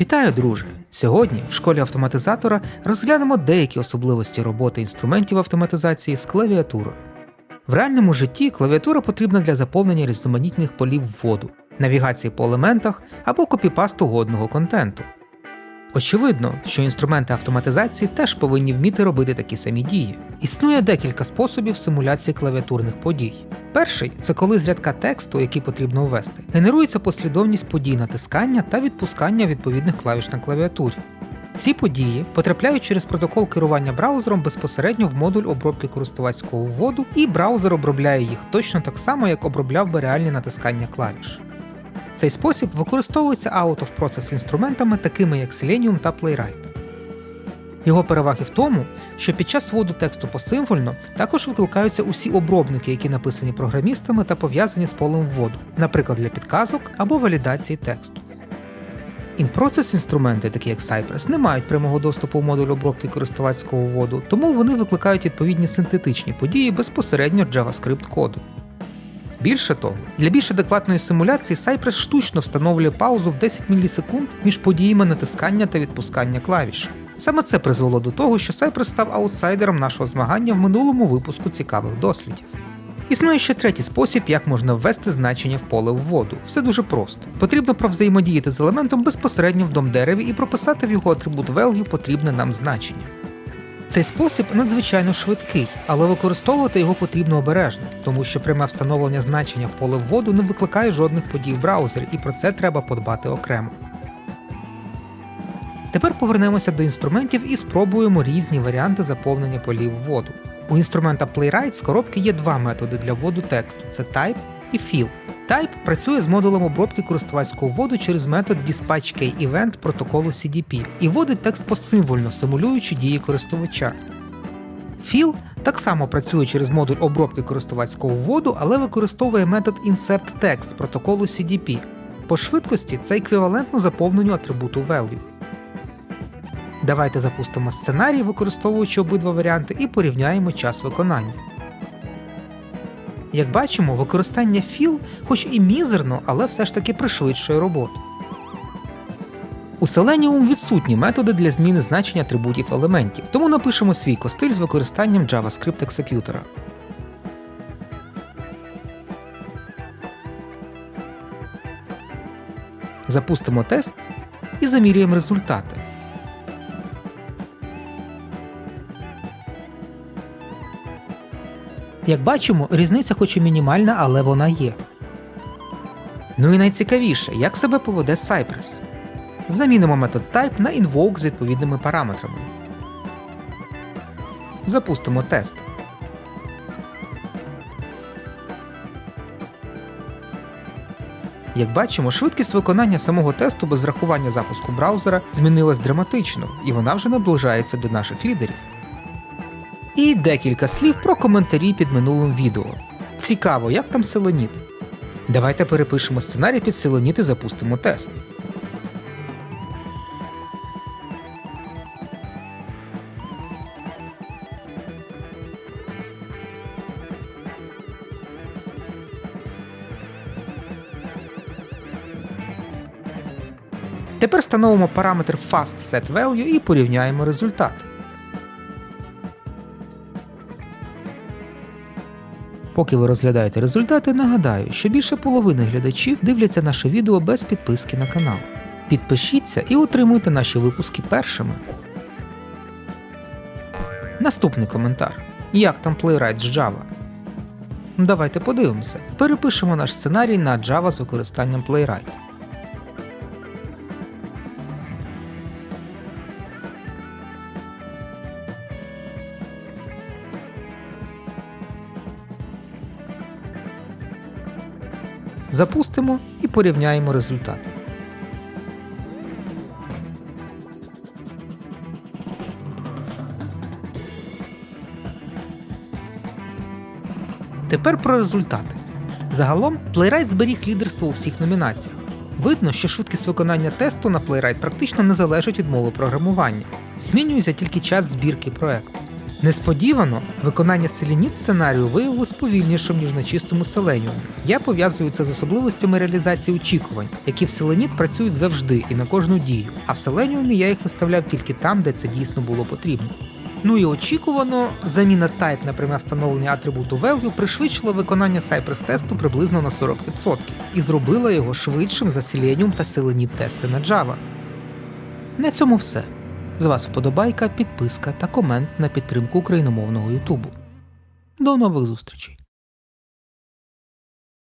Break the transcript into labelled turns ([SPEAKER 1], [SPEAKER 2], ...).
[SPEAKER 1] Вітаю, друже! Сьогодні в школі автоматизатора розглянемо деякі особливості роботи інструментів автоматизації з клавіатурою. В реальному житті клавіатура потрібна для заповнення різноманітних полів вводу, навігації по елементах або копіпасту годного контенту. Очевидно, що інструменти автоматизації теж повинні вміти робити такі самі дії. Існує декілька способів симуляції клавіатурних подій. Перший це коли з рядка тексту, який потрібно ввести, генерується послідовність подій натискання та відпускання відповідних клавіш на клавіатурі. Ці події потрапляють через протокол керування браузером безпосередньо в модуль обробки користувацького вводу, і браузер обробляє їх точно так само, як обробляв би реальні натискання клавіш. Цей спосіб використовується out of process інструментами, такими як Selenium та Playwright. Його переваги в тому, що під час вводу тексту посимвольно також викликаються усі обробники, які написані програмістами та пов'язані з полем вводу, наприклад, для підказок або валідації тексту. In-process інструменти, такі як Cypress, не мають прямого доступу в модуль обробки користувацького вводу, тому вони викликають відповідні синтетичні події безпосередньо JavaScript коду. Більше того, для більш адекватної симуляції Cypress штучно встановлює паузу в 10 мілісекунд між подіями натискання та відпускання клавіш. Саме це призвело до того, що Cypress став аутсайдером нашого змагання в минулому випуску цікавих дослідів. Існує ще третій спосіб, як можна ввести значення в поле вводу. Все дуже просто. Потрібно провзаємодіяти з елементом безпосередньо в дом-дереві і прописати в його атрибут value потрібне нам значення. Цей спосіб надзвичайно швидкий, але використовувати його потрібно обережно, тому що пряме встановлення значення в поле вводу не викликає жодних подій в браузері, і про це треба подбати окремо. Тепер повернемося до інструментів і спробуємо різні варіанти заповнення полів вводу. У інструмента Playwright з коробки є два методи для вводу тексту: це Type і Fill. Type працює з модулем обробки користувацького вводу через метод dispatch-key-event протоколу CDP і вводить текст посимвольно, симулюючи дії користувача. Fill так само працює через модуль обробки користувацького вводу, але використовує метод insert-text протоколу CDP. По швидкості це еквівалентно заповненню атрибуту value. Давайте запустимо сценарій, використовуючи обидва варіанти, і порівняємо час виконання. Як бачимо, використання fill, хоч і мізерно, але все ж таки пришвидшує роботу. У Selenium відсутні методи для зміни значень атрибутів елементів, тому напишемо свій костиль з використанням JavaScript екзекютора. Запустимо тест і замірюємо результати. Як бачимо, різниця хоч і мінімальна, але вона є. Ну і найцікавіше, як себе поведе Cypress. Замінимо метод type на invoke з відповідними параметрами. Запустимо тест. Як бачимо, швидкість виконання самого тесту без рахування запуску браузера змінилась драматично, і вона вже наближається до наших лідерів. І декілька слів про коментарі під минулим відео. Цікаво, як там Селеніт. Давайте перепишемо сценарій під Селеніт і запустимо тест. Тепер встановимо параметр FastSetValue і порівняємо результати. Поки ви розглядаєте результати, нагадаю, що більше половини глядачів дивляться наше відео без підписки на канал. Підпишіться і отримуйте наші випуски першими. Наступний коментар. Як там Playwright з Java? Давайте подивимося. Перепишемо наш сценарій на Java з використанням Playwright. Запустимо і порівняємо результати. Тепер про результати. Загалом Playwright зберіг лідерство у всіх номінаціях. Видно, що швидкість виконання тесту на Playwright практично не залежить від мови програмування. Змінюється тільки час збірки проекту. Несподівано виконання селеніт сценарію виявилось повільнішим, ніж на чистому селеніумі. Я пов'язую це з особливостями реалізації очікувань, які в селеніт працюють завжди і на кожну дію, а в селеніумі я їх виставляв тільки там, де це дійсно було потрібно. Ну і очікувано, заміна type на пряме встановлення атрибуту value пришвидшила виконання Cypress тесту приблизно на 40% і зробила його швидшим за Selenium та Selenit тести на Java. На цьому все. З вас вподобайка, підписка та комент на підтримку україномовного Ютубу. До нових зустрічей!